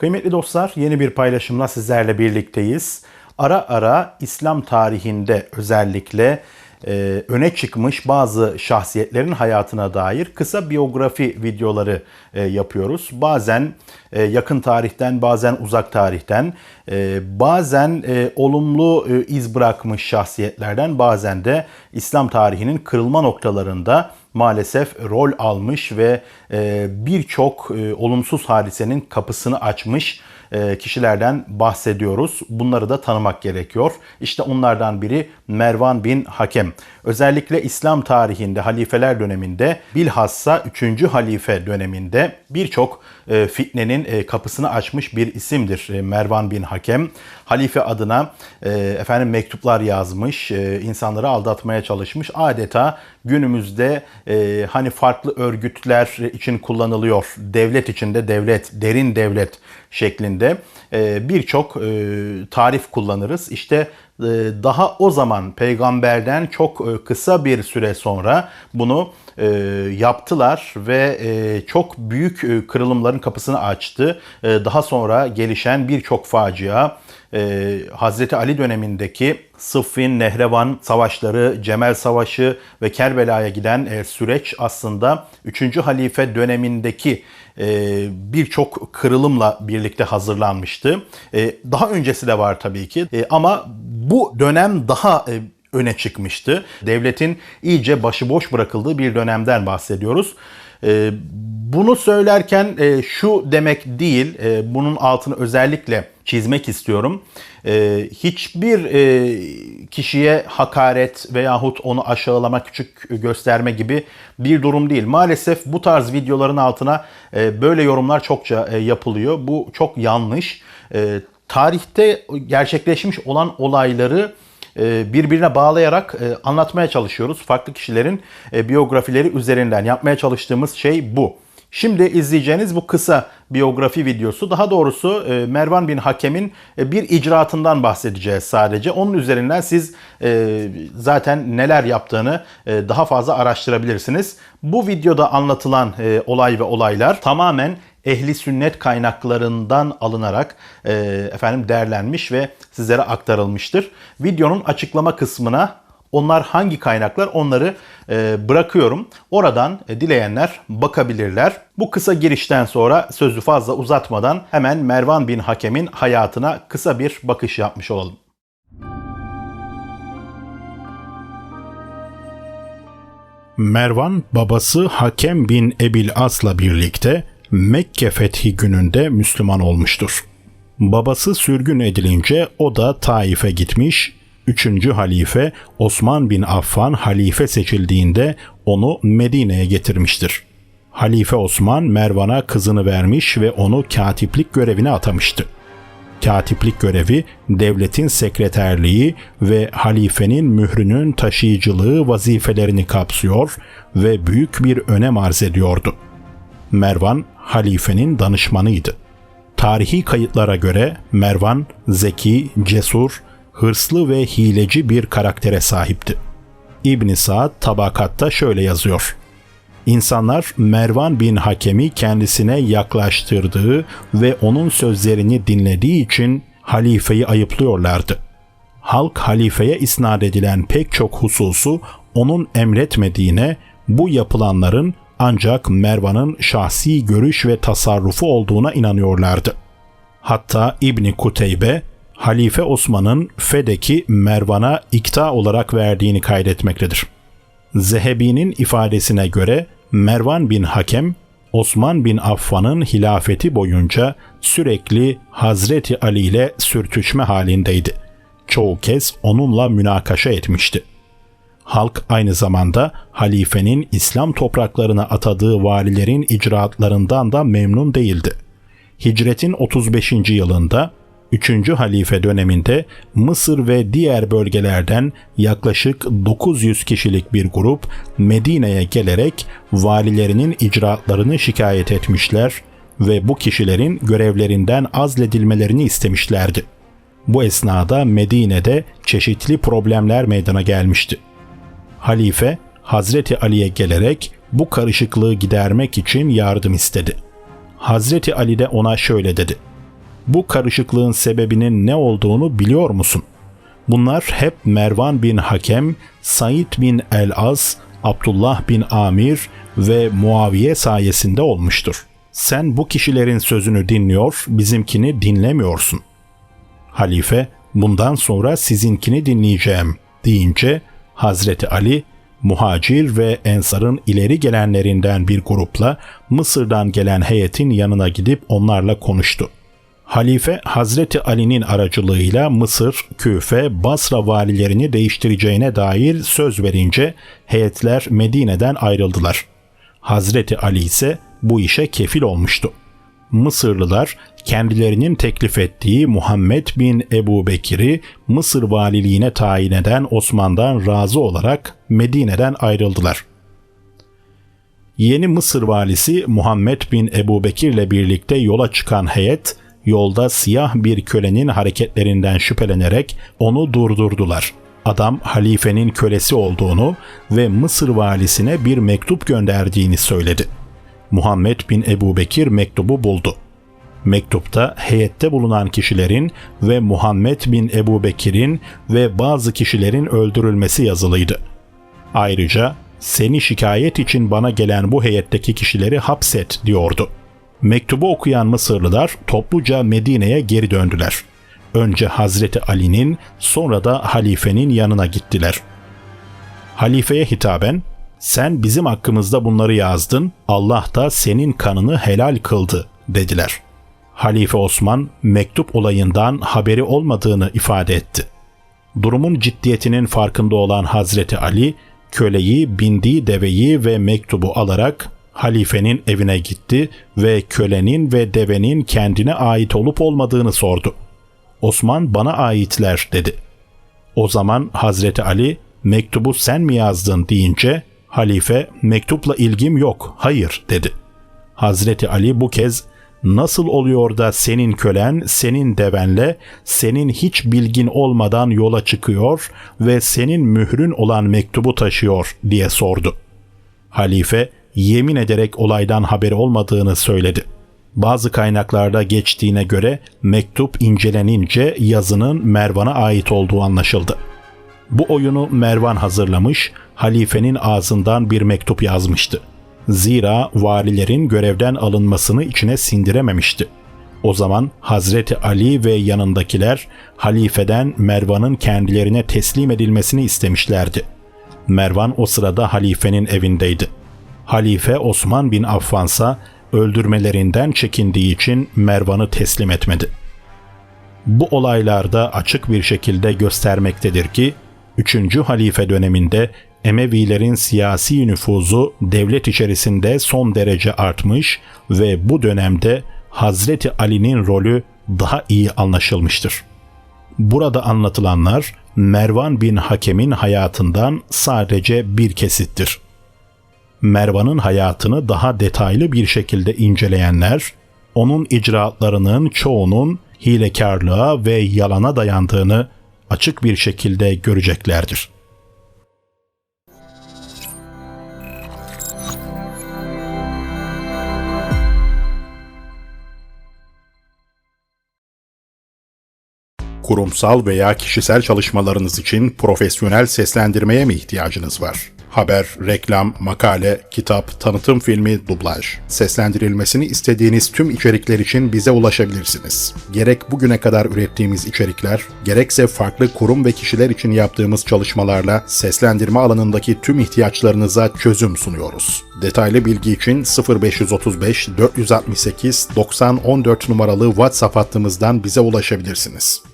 Kıymetli dostlar, yeni bir paylaşımla sizlerle birlikteyiz. Ara ara İslam tarihinde özellikle e, öne çıkmış bazı şahsiyetlerin hayatına dair kısa biyografi videoları e, yapıyoruz. Bazen e, yakın tarihten, bazen uzak tarihten, e, bazen e, olumlu e, iz bırakmış şahsiyetlerden, bazen de İslam tarihinin kırılma noktalarında maalesef rol almış ve e, birçok e, olumsuz hadisenin kapısını açmış kişilerden bahsediyoruz. Bunları da tanımak gerekiyor. İşte onlardan biri Mervan bin Hakem. Özellikle İslam tarihinde halifeler döneminde bilhassa 3. halife döneminde birçok e, fitnenin e, kapısını açmış bir isimdir Mervan bin Hakem. Halife adına efendim mektuplar yazmış, insanları aldatmaya çalışmış. Adeta günümüzde hani farklı örgütler için kullanılıyor. Devlet içinde devlet, derin devlet şeklinde birçok tarif kullanırız. İşte daha o zaman peygamberden çok kısa bir süre sonra bunu yaptılar ve çok büyük kırılımların kapısını açtı. Daha sonra gelişen birçok facia Hazreti Ali dönemindeki Sıffin, Nehrevan savaşları, Cemel Savaşı ve Kerbela'ya giden süreç aslında 3. halife dönemindeki birçok kırılımla birlikte hazırlanmıştı. Daha öncesi de var tabii ki ama bu dönem daha öne çıkmıştı. Devletin iyice başıboş bırakıldığı bir dönemden bahsediyoruz. Bunu söylerken şu demek değil, bunun altını özellikle çizmek istiyorum. Hiçbir kişiye hakaret veyahut onu aşağılama, küçük gösterme gibi bir durum değil. Maalesef bu tarz videoların altına böyle yorumlar çokça yapılıyor. Bu çok yanlış. Tarihte gerçekleşmiş olan olayları birbirine bağlayarak anlatmaya çalışıyoruz. Farklı kişilerin biyografileri üzerinden yapmaya çalıştığımız şey bu. Şimdi izleyeceğiniz bu kısa biyografi videosu daha doğrusu Mervan bin Hakem'in bir icraatından bahsedeceğiz sadece. Onun üzerinden siz zaten neler yaptığını daha fazla araştırabilirsiniz. Bu videoda anlatılan olay ve olaylar tamamen ehli sünnet kaynaklarından alınarak e, efendim değerlenmiş ve sizlere aktarılmıştır. Videonun açıklama kısmına onlar hangi kaynaklar onları e, bırakıyorum. Oradan e, dileyenler bakabilirler. Bu kısa girişten sonra sözü fazla uzatmadan hemen Mervan bin Hakem'in hayatına kısa bir bakış yapmış olalım. Mervan babası Hakem bin Ebil As'la birlikte Mekke fethi gününde Müslüman olmuştur. Babası sürgün edilince o da Taif'e gitmiş, 3. halife Osman bin Affan halife seçildiğinde onu Medine'ye getirmiştir. Halife Osman Mervan'a kızını vermiş ve onu katiplik görevine atamıştı. Katiplik görevi devletin sekreterliği ve halifenin mührünün taşıyıcılığı vazifelerini kapsıyor ve büyük bir önem arz ediyordu. Mervan halifenin danışmanıydı. Tarihi kayıtlara göre Mervan zeki, cesur, hırslı ve hileci bir karaktere sahipti. İbn Saad tabakatta şöyle yazıyor. İnsanlar Mervan bin Hakem'i kendisine yaklaştırdığı ve onun sözlerini dinlediği için halifeyi ayıplıyorlardı. Halk halifeye isnat edilen pek çok hususu onun emretmediğine, bu yapılanların ancak Mervan'ın şahsi görüş ve tasarrufu olduğuna inanıyorlardı. Hatta İbni Kuteybe, Halife Osman'ın Fedek'i Mervan'a ikta olarak verdiğini kaydetmektedir. Zehebi'nin ifadesine göre Mervan bin Hakem, Osman bin Affan'ın hilafeti boyunca sürekli Hazreti Ali ile sürtüşme halindeydi. Çoğu kez onunla münakaşa etmişti. Halk aynı zamanda halifenin İslam topraklarına atadığı valilerin icraatlarından da memnun değildi. Hicretin 35. yılında 3. halife döneminde Mısır ve diğer bölgelerden yaklaşık 900 kişilik bir grup Medine'ye gelerek valilerinin icraatlarını şikayet etmişler ve bu kişilerin görevlerinden azledilmelerini istemişlerdi. Bu esnada Medine'de çeşitli problemler meydana gelmişti halife Hazreti Ali'ye gelerek bu karışıklığı gidermek için yardım istedi. Hazreti Ali de ona şöyle dedi. Bu karışıklığın sebebinin ne olduğunu biliyor musun? Bunlar hep Mervan bin Hakem, Said bin El-Az, Abdullah bin Amir ve Muaviye sayesinde olmuştur. Sen bu kişilerin sözünü dinliyor, bizimkini dinlemiyorsun. Halife, bundan sonra sizinkini dinleyeceğim deyince Hazreti Ali, muhacir ve ensarın ileri gelenlerinden bir grupla Mısır'dan gelen heyetin yanına gidip onlarla konuştu. Halife Hazreti Ali'nin aracılığıyla Mısır, Küfe, Basra valilerini değiştireceğine dair söz verince heyetler Medine'den ayrıldılar. Hazreti Ali ise bu işe kefil olmuştu. Mısırlılar kendilerinin teklif ettiği Muhammed bin Ebu Bekir'i Mısır valiliğine tayin eden Osman'dan razı olarak Medine'den ayrıldılar. Yeni Mısır valisi Muhammed bin Ebu Bekir ile birlikte yola çıkan heyet yolda siyah bir kölenin hareketlerinden şüphelenerek onu durdurdular. Adam halifenin kölesi olduğunu ve Mısır valisine bir mektup gönderdiğini söyledi. Muhammed bin Ebu Bekir mektubu buldu. Mektupta heyette bulunan kişilerin ve Muhammed bin Ebu Bekir'in ve bazı kişilerin öldürülmesi yazılıydı. Ayrıca seni şikayet için bana gelen bu heyetteki kişileri hapset diyordu. Mektubu okuyan Mısırlılar topluca Medine'ye geri döndüler. Önce Hazreti Ali'nin sonra da halifenin yanına gittiler. Halifeye hitaben sen bizim hakkımızda bunları yazdın, Allah da senin kanını helal kıldı dediler. Halife Osman mektup olayından haberi olmadığını ifade etti. Durumun ciddiyetinin farkında olan Hazreti Ali, köleyi, bindiği deveyi ve mektubu alarak halifenin evine gitti ve kölenin ve devenin kendine ait olup olmadığını sordu. Osman bana aitler dedi. O zaman Hazreti Ali mektubu sen mi yazdın deyince halife mektupla ilgim yok hayır dedi. Hazreti Ali bu kez nasıl oluyor da senin kölen senin devenle senin hiç bilgin olmadan yola çıkıyor ve senin mührün olan mektubu taşıyor diye sordu. Halife yemin ederek olaydan haberi olmadığını söyledi. Bazı kaynaklarda geçtiğine göre mektup incelenince yazının Mervan'a ait olduğu anlaşıldı. Bu oyunu Mervan hazırlamış, halifenin ağzından bir mektup yazmıştı. Zira valilerin görevden alınmasını içine sindirememişti. O zaman Hazreti Ali ve yanındakiler halifeden Mervan'ın kendilerine teslim edilmesini istemişlerdi. Mervan o sırada halifenin evindeydi. Halife Osman bin Affansa öldürmelerinden çekindiği için Mervan'ı teslim etmedi. Bu olaylarda açık bir şekilde göstermektedir ki 3. halife döneminde Emevilerin siyasi nüfuzu devlet içerisinde son derece artmış ve bu dönemde Hazreti Ali'nin rolü daha iyi anlaşılmıştır. Burada anlatılanlar Mervan bin Hakem'in hayatından sadece bir kesittir. Mervan'ın hayatını daha detaylı bir şekilde inceleyenler, onun icraatlarının çoğunun hilekarlığa ve yalana dayandığını açık bir şekilde göreceklerdir. Kurumsal veya kişisel çalışmalarınız için profesyonel seslendirmeye mi ihtiyacınız var? Haber, reklam, makale, kitap, tanıtım filmi, dublaj. Seslendirilmesini istediğiniz tüm içerikler için bize ulaşabilirsiniz. Gerek bugüne kadar ürettiğimiz içerikler, gerekse farklı kurum ve kişiler için yaptığımız çalışmalarla seslendirme alanındaki tüm ihtiyaçlarınıza çözüm sunuyoruz. Detaylı bilgi için 0535 468 90 14 numaralı WhatsApp hattımızdan bize ulaşabilirsiniz.